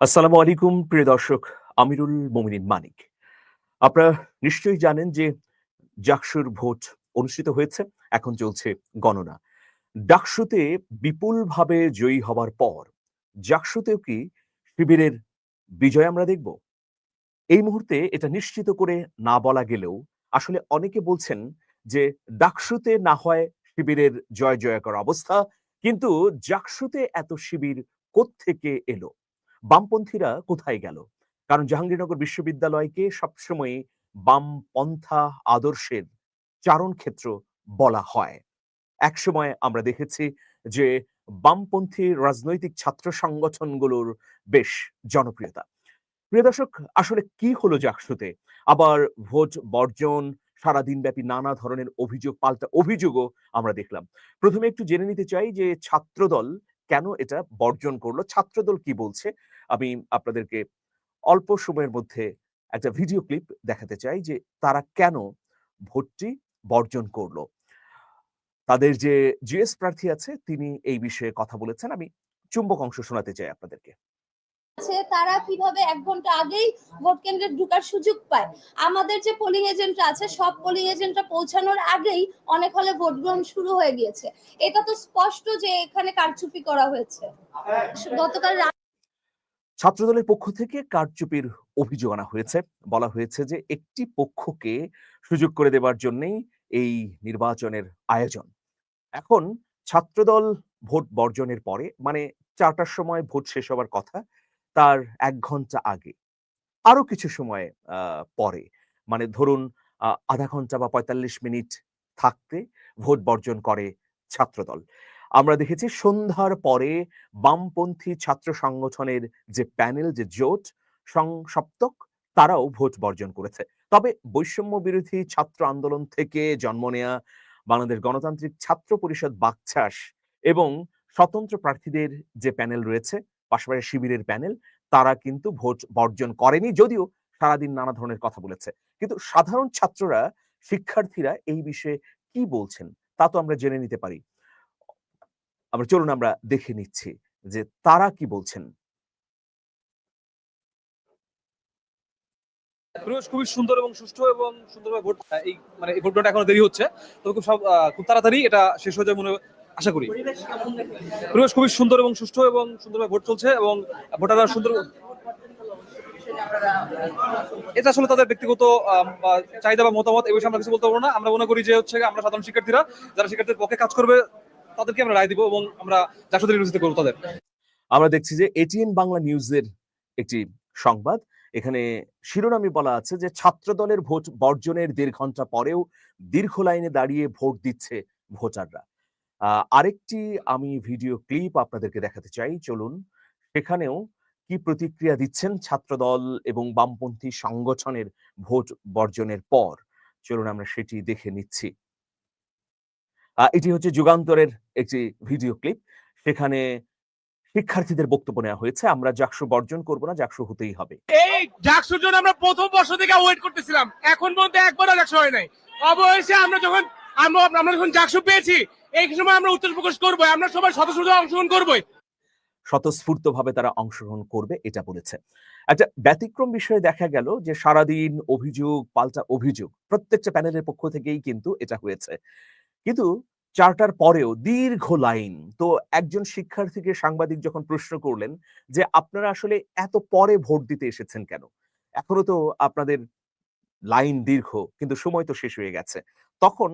আসসালামু আলাইকুম, প্রিয় দর্শক, আমিরুল মোমিনিন মানিক। আপনারা নিশ্চয়ই জানেন যে জাকসুর ভোট অনুষ্ঠিত হয়েছে, এখন চলছে গণনা। ডাকসুতে বিপুলভাবে জয়ী হবার পর জাকসুতেও কি শিবিরের বিজয় আমরা দেখব? এই মুহূর্তে এটা নিশ্চিত করে না বলা গেলেও আসলে অনেকে বলছেন যে ডাকসুতে না হয় শিবিরের জয় জয়কর অবস্থা, কিন্তু জাকসুতে এত শিবির কোত্থেকে এলো? বামপন্থীরা কোথায় গেল? কারণ জাহাঙ্গীরনগর বিশ্ববিদ্যালয়কে সবসময় বামপন্থা আদর্শের চারণ ক্ষেত্র বলা হয়। একসময় আমরা দেখেছি যে বামপন্থী রাজনৈতিক ছাত্র সংগঠনগুলোর বেশ জনপ্রিয়তা। প্রিয় দর্শক, আসলে কি হলো জাকসুতে আবার ভোট বর্জন সারাদিন ব্যাপী নানা ধরনের অভিযোগ, পাল্টা অভিযোগও আমরা দেখলাম। প্রথমে একটু জেনে নিতে চাই যে ছাত্রদল কেন এটা বর্জন করল? ছাত্রদল কি বলছে? আমি আপনাদেরকে অল্প সময়ের মধ্যে একটা ভিডিও ক্লিপ দেখাতে চাই যে তারা কেন ভোটটি বর্জন করল। তাদের যে জিএস প্রার্থী আছে, তিনি এই বিষয়ে কথা বলেছেন। আমি চুম্বক অংশ শোনাতে চাই আপনাদেরকে। তারা কীভাবে এক ঘণ্টা আগেই ভোট কেন্দ্রে ঢুকার সুযোগ পায়? আমাদের যে পোলিং এজেন্টরা আছে, সব পোলিং এজেন্টরা পৌঁছানোর আগেই অনেক হলে ভোট গ্রহণ শুরু হয়ে গিয়েছে। এটা তো স্পষ্ট যে এখানে কারচুপি করা হয়েছে। গতকাল ছাত্রদলের পক্ষ থেকে কারচুপির অভিযোগ আনা হয়েছে। বলা হয়েছে যে, একটি পক্ষকে সুযোগ করে দেবার জন্যই এই নির্বাচনের আয়োজন। এখন ছাত্রদল ভোট বর্জনের পরে মানে চারটার সময় ভোট শেষ হবার কথা, তার এক ঘণ্টা আগে। আরও কিছু সময় পরে। মানে ধরুন আধা ঘণ্টা বা পঁয়তাল্লিশ মিনিট থাকতে ভোট বর্জন করে ছাত্রদল। আমরা দেখেছি সন্ধ্যার পরে বামপন্থী ছাত্র সংগঠনের যে প্যানেল, যে জোট, সংসপ্তক, তারাও ভোট বর্জন করেছে। তবে বৈষম্য বিরোধী ছাত্র আন্দোলন থেকে জন্ম নেয়া বাংলাদেশ গণতান্ত্রিক ছাত্র পরিষদ বাকছাস এবং স্বতন্ত্র প্রার্থীদের যে প্যানেল রয়েছে, পাশাপাশি শিবিরের প্যানেল, তারা কিন্তু ভোট বর্জন করেনি যদিও সারাদিন নানা ধরনের কথা বলেছে। কিন্তু সাধারণ ছাত্ররা, শিক্ষার্থীরা এই বিষয়ে কি বলছেন, তা তো আমরা জেনে নিতে পারি। আমরা চলুন আমরা দেখে নিচ্ছি যে তারা কি বলছেন। পরিবেশ খুবই সুন্দর এবং সুষ্ঠু এবং সুন্দরভাবে ভোট এই মানে এই ভোট গ্রহণটা এখনও দেরি হচ্ছে। তবে খুব সব খুব তাড়াতাড়ি এটা শেষ হয়ে যাবে মনে আশা করি। পরিবেশ খুবই সুন্দর এবং সুষ্ঠু এবং সুন্দরভাবে ভোট চলছে এবং ভোটাররা সুন্দর এটা আসলে তাদের ব্যক্তিগত চাহিদা বা মতামত এই বিষয়ে আমরা কিছু বলতে পারব না। আমরা মনে করি যে হচ্ছে আমরা সাধারণ শিক্ষার্থীরা যারা শিক্ষার্থীর পক্ষে কাজ করবে তাদেরকে আমরা রায় দিব এবং আমরা জাসদের ইউনিভার্সিটি করব তাদের। আমরা দেখছি যে এটিএন বাংলা নিউজের একটি সংবাদ। এখানে শিরোনামে বলা আছে যে ছাত্রদলের ভোট বর্জনের দেড় ঘণ্টা পরেও দীর্ঘ লাইনে দাঁড়িয়ে ভোট দিচ্ছে ভোটাররা। আরেকটি আমি ভিডিও ক্লিপ আপনাদেরকে দেখাতে চাই। চলুন, সেখানেও কি প্রতিক্রিয়া দিচ্ছেন ছাত্রদল এবং বামপন্থী সংগঠনের ভোট বর্জনের পর? চলুন আমরা সেটি দেখে নিচ্ছি। এটি হচ্ছে যুগান্তরের একটি ভিডিও ক্লিপ। সেখানে শিক্ষার্থীদের বক্তব্য নেওয়া হয়েছে। আমরা জাকসু বর্জন করব না জাকসু হতেই হবে। এই ডাকসুর জন্য আমরা প্রথম বর্ষ থেকে ওয়েট করতেছিলাম। এখন পর্যন্ত একবারও ডাকসু হয় নাই। অবশ্যই আমরা যখন আমরা আমরা যখন ডাকসু পেয়েছি এই সময় আমরা উত্তর প্রকাশ করব আমরা সবাই সদস্য অংশগ্রহণ করবোই। স্বতঃস্ফূর্তভাবে তারা অংশগ্রহণ করবে এটা বলেছে। একটা ব্যতিক্রম বিষয়ে দেখা গেল যে সারাদিন অভিযোগ পাল্টা অভিযোগ প্রত্যেকটা প্যানেলের পক্ষ থেকেই কিন্তু এটা হয়েছে। কিন্তু চারটার পরেও দীর্ঘ লাইন। তো একজন শিক্ষার্থীকে সাংবাদিক যখন প্রশ্ন করলেন যে, আপনারা আসলে এত পরে ভোট দিতে এসেছেন কেন? এখনও তো আপনাদের লাইন দীর্ঘ, কিন্তু সময় তো শেষ হয়ে গেছে। তখন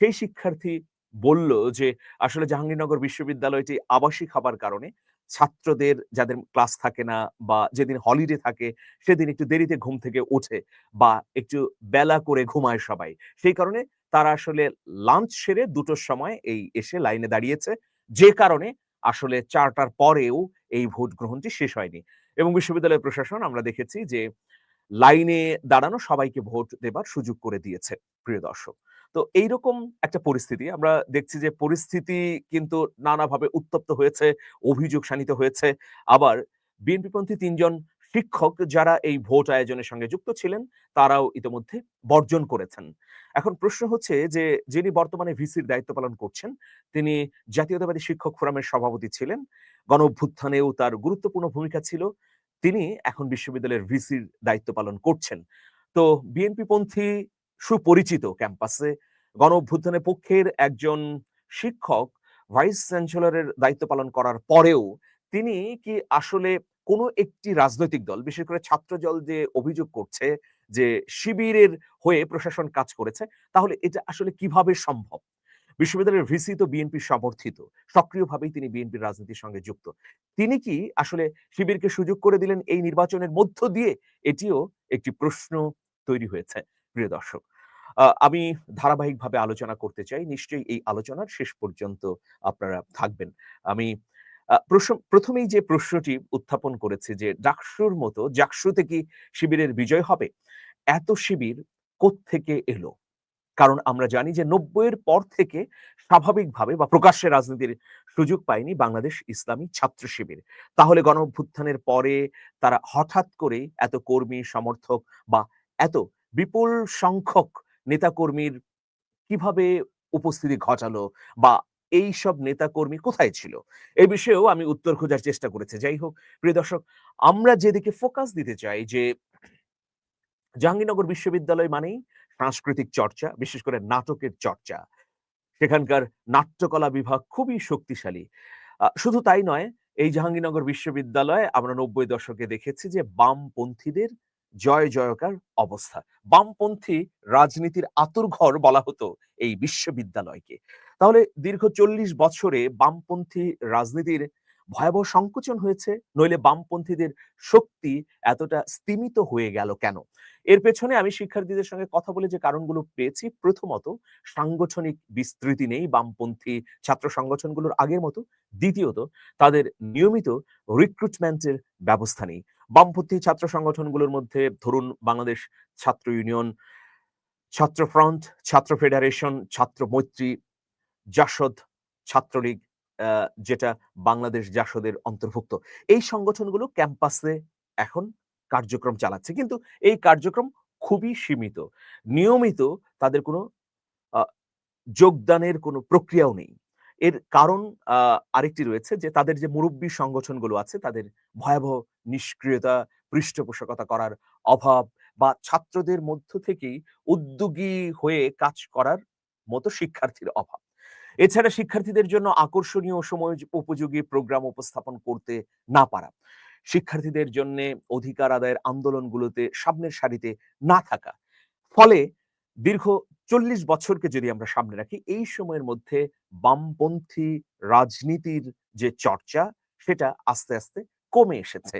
সেই শিক্ষার্থী বলল যে, আসলে জাহাঙ্গীরনগর বিশ্ববিদ্যালয়টি আবাসিক হবার কারণে ছাত্রদের যাদের ক্লাস থাকে না বা যেদিন হলিডে থাকে, সেদিন একটু দেরিতে ঘুম থেকে ওঠে বা একটু বেলা করে ঘুমায় সবাই। সেই কারণে তারা আসলে লাঞ্চ সেরে দুটোর সময় এই এসে লাইনে দাঁড়িয়েছে। যে কারণে আসলে চারটার পরেও এই ভোট গ্রহণটি শেষ হয়নি। এবং বিশ্ববিদ্যালয় প্রশাসন আমরা দেখেছি যে লাইনে দাঁড়ানো সবাইকে ভোট দেবার সুযোগ করে দিয়েছে, প্রিয় দর্শক। তো এইরকম একটা পরিস্থিতি আমরা দেখছি যে পরিস্থিতি কিন্তু নানাভাবে উত্তপ্ত হয়েছে, অভিযোগ শানিত হয়েছে। আবার বিএনপিপন্থী তিনজন শিক্ষক যারা এই ভোট আয়োজনের সঙ্গে যুক্ত ছিলেন, তারাও ইতিমধ্যে বর্জন করেছেন। এখন প্রশ্ন হচ্ছে যে, যিনি বর্তমানে ভিসির দায়িত্ব পালন করছেন, তিনি জাতীয়তাবাদী শিক্ষক ফোরামের সভাপতি ছিলেন গণ অভ্যুত্থানেও তার গুরুত্বপূর্ণ ভূমিকা ছিল, তিনি এখন বিশ্ববিদ্যালয়ের ভিসির দায়িত্ব পালন করছেন। তো বিএনপি পন্থী সুপরিচিত ক্যাম্পাসে গণ অভ্যুত্থানের পক্ষের একজন শিক্ষক ভাইস চ্যান্সেলরের দায়িত্ব পালন করার পরেও তিনি কি আসলে কোনো একটি রাজনৈতিক দল, বিশেষ করে ছাত্রদল যে অভিযোগ করছে যে শিবিরের হয়ে প্রশাসন কাজ করেছে, তাহলে এটা আসলে কীভাবে সম্ভব? বিশ্ববিদ্যালয়ের ভিসি তো বিএনপি সমর্থিত, সক্রিয়ভাবেই তিনি বিএনপির রাজনীতির সঙ্গে যুক্ত। তিনি কি আসলে শিবিরকে সুযোগ করে দিলেন এই নির্বাচনের মধ্য দিয়ে? এটিও একটি প্রশ্ন তৈরি হয়েছে, প্রিয় দর্শক। আমি ধারাবাহিকভাবে আলোচনা করতে চাই, নিশ্চয়ই এই আলোচনার শেষ পর্যন্ত আপনারা থাকবেন। আমি প্রথমেই যে প্রশ্নটি উত্থাপন করেছে যে ডাকসুর মতো জাকসুতে কি শিবিরের বিজয় হবে? এত শিবির থেকে এলো? কারণ আমরা জানি যে নব্বইয়ের পর থেকে স্বাভাবিকভাবে বা প্রকাশ্যে রাজনীতির সুযোগ পায়নি বাংলাদেশ ইসলামী ছাত্র শিবির। তাহলে গণ অভ্যুত্থানের পরে তারা হঠাৎ করে এত কর্মী, সমর্থক বা এত বিপুল সংখ্যক নেতাকর্মীর কীভাবে উপস্থিতি ঘটালো বা এই সব নেতাকর্মী কোথায় ছিল? এই বিষয়েও আমি উত্তর খোঁজার চেষ্টা করেছি। যাই হোক, প্রিয় দর্শক, আমরা যেদিকে ফোকাস দিতে চাই যে জাহাঙ্গীরনগর বিশ্ববিদ্যালয় মানেই সাংস্কৃতিক চর্চা, বিশেষ করে নাটকের চর্চা। সেখানকার নাট্যকলা বিভাগ খুবই শক্তিশালী। শুধু তাই নয়, এই জাহাঙ্গীরনগর বিশ্ববিদ্যালয়ে আমরা নব্বই দশকে দেখেছি যে বামপন্থীদের জয় জয়কার অবস্থা। বামপন্থী রাজনীতির আতুরঘর বলা হতো এই বিশ্ববিদ্যালয়কে। তাহলে দীর্ঘ চল্লিশ বছরে বামপন্থী রাজনীতির ভয়াবহ সংকোচন হয়েছে, নইলে বামপন্থীদের শক্তি এতটা স্তিমিত হয়ে গেল কেন? এর পেছনে আমি শিক্ষার্থীদের সঙ্গে কথা বলে যে কারণগুলো পেয়েছি, প্রথমত সাংগঠনিক বিস্তৃতি নেই বামপন্থী ছাত্র সংগঠনগুলোর আগের মতো, দ্বিতীয়ত তাদের নিয়মিত রিক্রুটমেন্টের ব্যবস্থা নেই। বামপন্থী ছাত্র সংগঠনগুলোর মধ্যে ধরুন বাংলাদেশ ছাত্র ইউনিয়ন, ছাত্র ফ্রন্ট, ছাত্র ফেডারেশন, ছাত্র মৈত্রী জাসদ ছাত্রলীগ যেটা বাংলাদেশ জাসদের অন্তর্ভুক্ত। এই সংগঠনগুলো ক্যাম্পাসে এখন কার্যক্রম চালাচ্ছে। কিন্তু এই কার্যক্রম খুবই সীমিত। নিয়মিত তাদের কোনো যোগদানের কোনো প্রক্রিয়াও নেই। এর কারণ আরেকটি রয়েছে যে তাদের যে মুরব্বী সংগঠনগুলো আছে, তাদের ভয়াবহ নিষ্ক্রিয়তা, পৃষ্ঠপোষকতা করার অভাব বা ছাত্রদের মধ্য থেকেই উদ্যোগী হয়ে কাজ করার মতো শিক্ষার্থীর অভাব। এছাড়া শিক্ষার্থীদের জন্য আকর্ষণীয় সময় উপযোগী প্রোগ্রাম উপস্থাপন করতে না পারা, শিক্ষার্থীদের জন্য অধিকার আদায়ের আন্দোলনগুলোতে সামনের সারিতে না থাকা। ফলে দীর্ঘ চল্লিশ বছরকে যদি আমরা সামনে রাখি, এই সময়ের মধ্যে বামপন্থী রাজনীতির যে চর্চা, সেটা আস্তে আস্তে কমে এসেছে।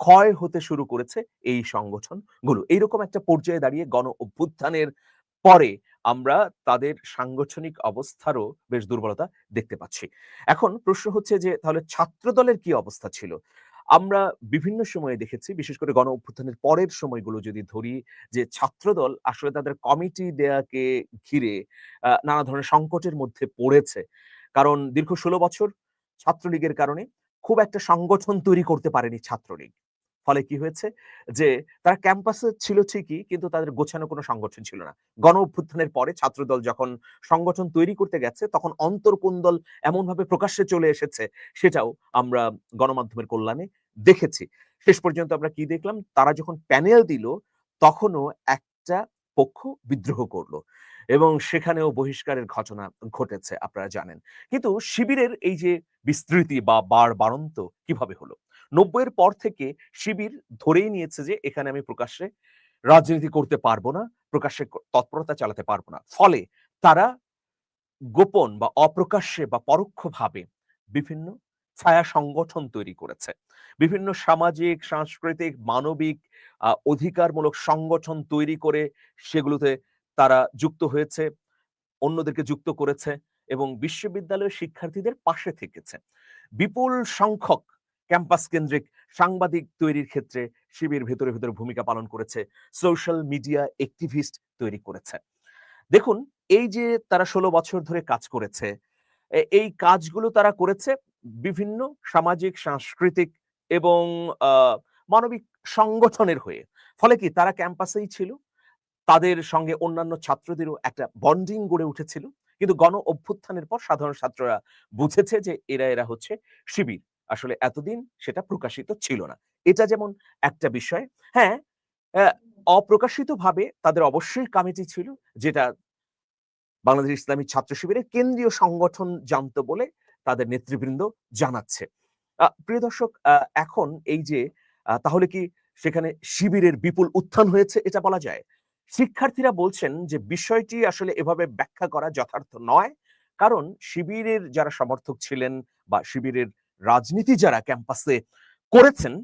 ক্ষয় হতে শুরু করেছে এই সংগঠনগুলো। এইরকম একটা পর্যায়ে দাঁড়িয়ে গণ অভ্যুত্থানের পরে আমরা তাদের সাংগঠনিক অবস্থারও বেশ দুর্বলতা দেখতে পাচ্ছি। এখন প্রশ্ন হচ্ছে যে, তাহলে ছাত্রদলের কি অবস্থা ছিল? আমরা বিভিন্ন সময়ে দেখেছি, বিশেষ করে গণ অভ্যুত্থানের পরের সময়গুলো যদি ধরি, যে ছাত্রদল আসলে তাদের কমিটি দেয়াকে ঘিরে নানা ধরনের সংকটের মধ্যে পড়েছে। কারণ দীর্ঘ ষোলো বছর ছাত্রলীগের কারণে খুব একটা সংগঠন তৈরি করতে পারেনি ছাত্রলীগ। ফলে কি হয়েছে? যে তারা ক্যাম্পাসে ছিল ঠিকই, কিন্তু তাদের গোছানো কোনো সংগঠন ছিল না। গণ অভ্যুত্থানের পরে ছাত্রদল যখন সংগঠন তৈরি করতে গেছে, তখন অন্তর্কুন্দল এমনভাবে প্রকাশ্যে চলে এসেছে, সেটাও আমরা গণমাধ্যমের কল্যাণে দেখেছি। শেষ পর্যন্ত আমরা কি দেখলাম? তারা যখন প্যানেল দিল, তখনও একটা পক্ষ বিদ্রোহ করল এবং সেখানেও বহিষ্কারের ঘটনা ঘটেছে, আপনারা জানেন। কিন্তু শিবিরের এই যে বিস্তৃতি বা বার বাড়ন্ত কীভাবে হলো? নব্বইয়ের পর থেকে শিবির ধরেই নিয়েছে যে, এখানে আমি প্রকাশ্যে রাজনীতি করতে পারব না, প্রকাশ্যে তৎপরতা চালাতে পারব না। ফলে তারা গোপন বা অপ্রকাশ্যে বা পরোক্ষভাবে বিভিন্ন ছায়া সংগঠন তৈরি করেছে। বিভিন্ন সামাজিক, সাংস্কৃতিক, মানবিক অধিকারমূলক সংগঠন তৈরি করে সেগুলোতে তারা যুক্ত হয়েছে, অন্যদেরকে যুক্ত করেছে এবং বিশ্ববিদ্যালয়ের শিক্ষার্থীদের পাশে থেকেছে। বিপুল সংখ্যক ক্যাম্পাস কেন্দ্রিক সাংবাদিক তৈরির ক্ষেত্রে শিবির ভেতরে ভেতরে ভূমিকা পালন করেছে, সোশ্যাল মিডিয়া অ্যাক্টিভিস্ট তৈরি করেছে। দেখুন, এই যে তারা ষোলো বছর ধরে কাজ করেছে এই কাজগুলো তারা করেছে বিভিন্ন সামাজিক, সাংস্কৃতিক এবং মানবিক সংগঠনের হয়ে। ফলে কি তারা ক্যাম্পাসেই ছিল, তাদের সঙ্গে অন্যান্য ছাত্রদেরও একটা বন্ডিং গড়ে উঠেছিল। কিন্তু গণ অভ্যুত্থানের পর সাধারণ ছাত্ররা বুঝেছে যে এরা এরা হচ্ছে শিবির। আসলে এতদিন সেটা প্রকাশিত ছিল না। এটা যেমন একটা বিষয় হ্যাঁ অপ্রকাশিতভাবে তাদের অবশ্যই কমিটি ছিল, যেটা বাংলাদেশ ইসলামী ছাত্র শিবিরের কেন্দ্রীয় সংগঠন জানতো বলে তাদের নেতৃবৃন্দ জানাচ্ছে। প্রিয় দর্শক এখন এই যে তাহলে কি সেখানে শিবিরের বিপুল উত্থান হয়েছে এটা বলা যায়? শিক্ষার্থীরা বলছেন যে বিষয়টি আসলে এভাবে ব্যাখ্যা করা যথার্থ নয়। কারণ শিবিরের যারা সমর্থক ছিলেন বা শিবিরের রাজনীতি যারা ক্যাম্পাসে করেছেন,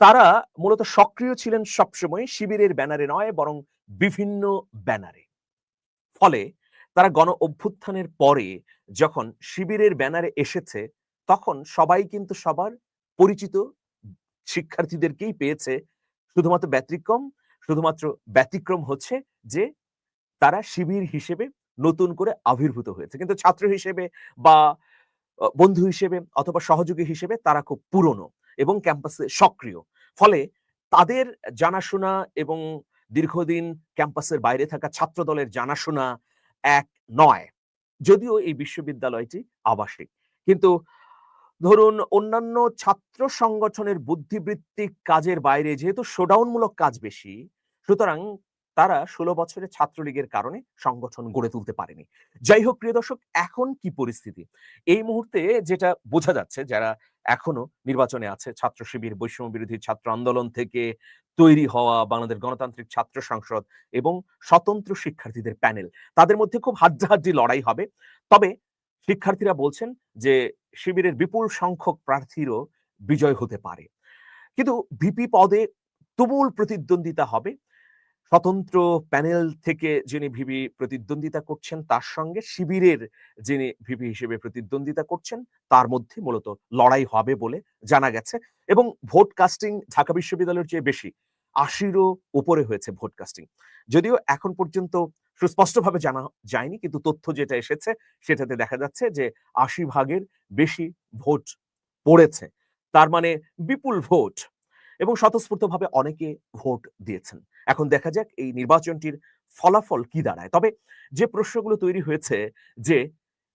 তারা মূলত সক্রিয় ছিলেন সবসময় শিবিরের ব্যানারে নয়, বরং বিভিন্ন ব্যানারে। ফলে তারা গণ অভ্যুত্থানের পরে যখন শিবিরের ব্যানারে এসেছে, তখন সবাই কিন্তু সবার পরিচিত শিক্ষার্থীদেরকেই পেয়েছে। শুধুমাত্র ব্যতিক্রম শুধুমাত্র ব্যতিক্রম হচ্ছে যে তারা শিবির হিসেবে নতুন করে আবির্ভূত হয়েছে। কিন্তু ছাত্র হিসেবে বা বন্ধু হিসেবে অথবা সহযোগী হিসেবে তারা খুব পুরনো এবং ক্যাম্পাসে সক্রিয়। ফলে তাদের জানাশোনা এবং দীর্ঘদিন ক্যাম্পাসের বাইরে থাকা ছাত্র দলের জানাশোনা এক নয়। যদিও এই বিশ্ববিদ্যালয়টি আবাসিক। কিন্তু ধরুন অন্যান্য ছাত্র সংগঠনের বুদ্ধিবৃত্তিক কাজের বাইরে যেহেতু শোডাউনমূলক কাজ বেশি, সুতরাং তারা ষোলো বছরের ছাত্রলীগের কারণে সংগঠন গড়ে তুলতে পারেনি। যাই হোক, প্রিয় দর্শক, এখন কি পরিস্থিতি? এই মুহূর্তে যেটা বোঝা যাচ্ছে, যারা এখনও নির্বাচনে আছে, ছাত্র শিবির, বৈষম্য বিরোধী, ছাত্র আন্দোলন থেকে তৈরি হওয়া, বাংলাদেশ গণতান্ত্রিক ছাত্র সংসদ এবং স্বতন্ত্র শিক্ষার্থীদের প্যানেল, তাদের মধ্যে খুব হাড্ডাহাড্ডি লড়াই হবে। তবে শিক্ষার্থীরা বলছেন যে, শিবিরের বিপুল সংখ্যক প্রার্থীরও বিজয় হতে পারে। কিন্তু ভিপি পদে তুমুল প্রতিদ্বন্দ্বিতা হবে। স্বতন্ত্র প্যানেল থেকে যিনি ভিপি প্রতিদ্বন্দ্বিতা করছেন, তার সঙ্গে শিবিরের যিনি ভিপি হিসেবে প্রতিদ্বন্দ্বিতা করছেন, তার মধ্যে মূলত লড়াই হবে বলে জানা গেছে এবং ভোট কাস্টিং ঢাকা বিশ্ববিদ্যালয়ের চেয়ে বেশি। আশিরও উপরে হয়েছে ভোট কাস্টিং। যদিও এখন পর্যন্ত সুস্পষ্টভাবে জানা যায়নি, কিন্তু তথ্য যেটা এসেছে, সেটাতে দেখা যাচ্ছে যে আশি ভাগের বেশি ভোট পড়েছে। তার মানে বিপুল ভোট এবং স্বতঃস্ফূর্তভাবে অনেকে ভোট দিয়েছেন। এখন দেখা যাক এই নির্বাচনটির ফলাফল কি দাঁড়ায়। তবে যে প্রশ্নগুলো তৈরি হয়েছে যে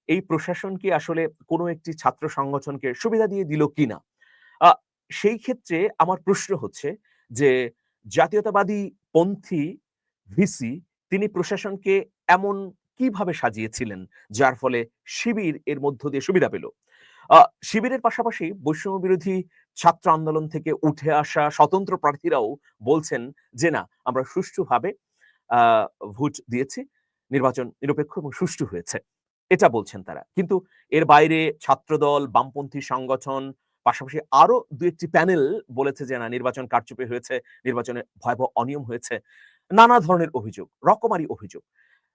এই প্রশাসন কি আসলে কোনো একটি ছাত্র সংগঠনকে সুবিধা দিয়ে দিল কিনা সেই ক্ষেত্রে আমার প্রশ্ন হচ্ছে যে জাতীয়তাবাদী পন্থী ভিসি তিনি প্রশাসনকে এমন কীভাবে সাজিয়েছিলেন যার ফলে শিবির এর মধ্য দিয়ে সুবিধা পেল? শিবিরের পাশাপাশি বৈষম্য বিরোধী ছাত্র আন্দোলন থেকে উঠে আসা স্বতন্ত্র প্রার্থীরাও বলছেন যে না আমরা সুষ্ঠুভাবে আহ, ভোট দিয়েছি নির্বাচন নিরপেক্ষ এবং সুষ্ঠু হয়েছে। এটা বলছেন তারা। কিন্তু এর বাইরে ছাত্রদল বামপন্থী সংগঠন পাশাপাশি আরও দু একটি প্যানেল বলেছে যে না নির্বাচন কারচুপি হয়েছে নির্বাচনে ভয়াবহ অনিয়ম হয়েছে। নানা ধরনের অভিযোগ রকমারি অভিযোগ।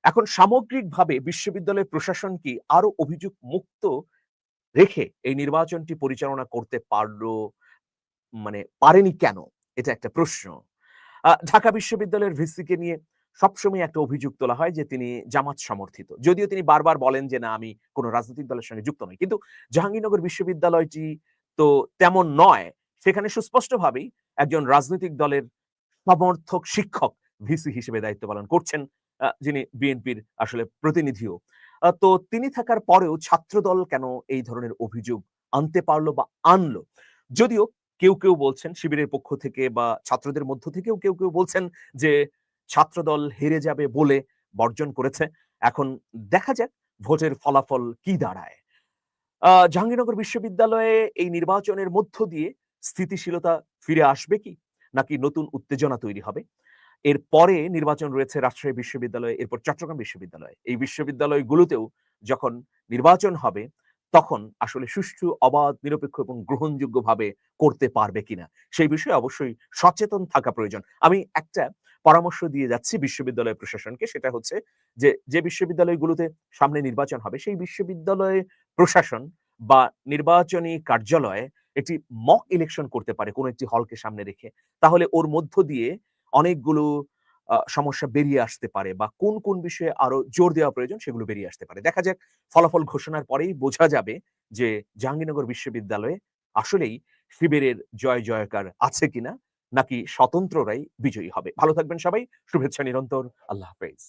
এখন সামগ্রিকভাবে বিশ্ববিদ্যালয় প্রশাসন কি আরও অভিযোগ মুক্ত রেখে এই নির্বাচনটি পরিচালনা করতে পারল মানে পারেনি কেন? এটা একটা প্রশ্ন। ঢাকা বিশ্ববিদ্যালয়ের ভিসিকে নিয়ে সবসময় একটা অভিযোগ তোলা হয় যে, তিনি জামাত সমর্থিত। যদিও তিনি বারবার বলেন যে, না, আমি কোনো রাজনৈতিক দলের সঙ্গে যুক্ত নই। কিন্তু জাহাঙ্গীরনগর বিশ্ববিদ্যালয়টি তো তেমন নয়। সেখানে সুস্পষ্টভাবেই একজন রাজনৈতিক দলের সমর্থক, শিক্ষক, ভিসি হিসেবে দায়িত্ব পালন করছেন যিনি বিএনপির আসলে প্রতিনিধিও। তো তিনি থাকার পরেও ছাত্রদল কেন এই ধরনের অভিযোগ আনতে পারল বা আনলো? যদিও কেউ কেউ বলছেন শিবিরের পক্ষ থেকে বা ছাত্রদের মধ্য থেকেও কেউ কেউ বলছেন যে ছাত্রদল হেরে যাবে বলে বর্জন করেছে। এখন দেখা যাক ভোটের ফলাফল কি দাঁড়ায়। জাহাঙ্গীরনগর বিশ্ববিদ্যালয়ে এই নির্বাচনের মধ্য দিয়ে স্থিতিশীলতা ফিরে আসবে কি? নাকি নতুন উত্তেজনা তৈরি হবে? এর পরে নির্বাচন রয়েছে রাজশাহী বিশ্ববিদ্যালয়, এরপর চট্টগ্রাম বিশ্ববিদ্যালয়। এই বিশ্ববিদ্যালয়গুলোতেও যখন নির্বাচন হবে, তখন আসলে সুষ্ঠু, অবাধ, নিরপেক্ষ এবং গ্রহণযোগ্যভাবে করতে পারবে কিনা, সেই বিষয়ে অবশ্যই সচেতন থাকা প্রয়োজন। আমি একটা পরামর্শ দিয়ে যাচ্ছি বিশ্ববিদ্যালয় প্রশাসনকে, সেটা হচ্ছে যে যে বিশ্ববিদ্যালয়গুলোতে সামনে নির্বাচন হবে, সেই বিশ্ববিদ্যালয়ে প্রশাসন বা নির্বাচনী কার্যালয়ে একটি মক ইলেকশন করতে পারে কোনো একটি হলকে সামনে রেখে। তাহলে ওর মধ্য দিয়ে অনেকগুলো সমস্যা বেরিয়ে আসতে পারে বা কোন কোন বিষয়ে আরও জোর দেওয়া প্রয়োজন সেগুলো বেরিয়ে আসতে পারে। দেখা যাক ফলাফল ঘোষণার পরেই বোঝা যাবে যে জাহাঙ্গীরনগর বিশ্ববিদ্যালয়ে আসলেই শিবিরের জয়, জয়কার আছে কিনা নাকি স্বতন্ত্ররাই বিজয়ী হবে। ভালো থাকবেন সবাই, শুভেচ্ছা নিরন্তর, আল্লাহ হাফেজ।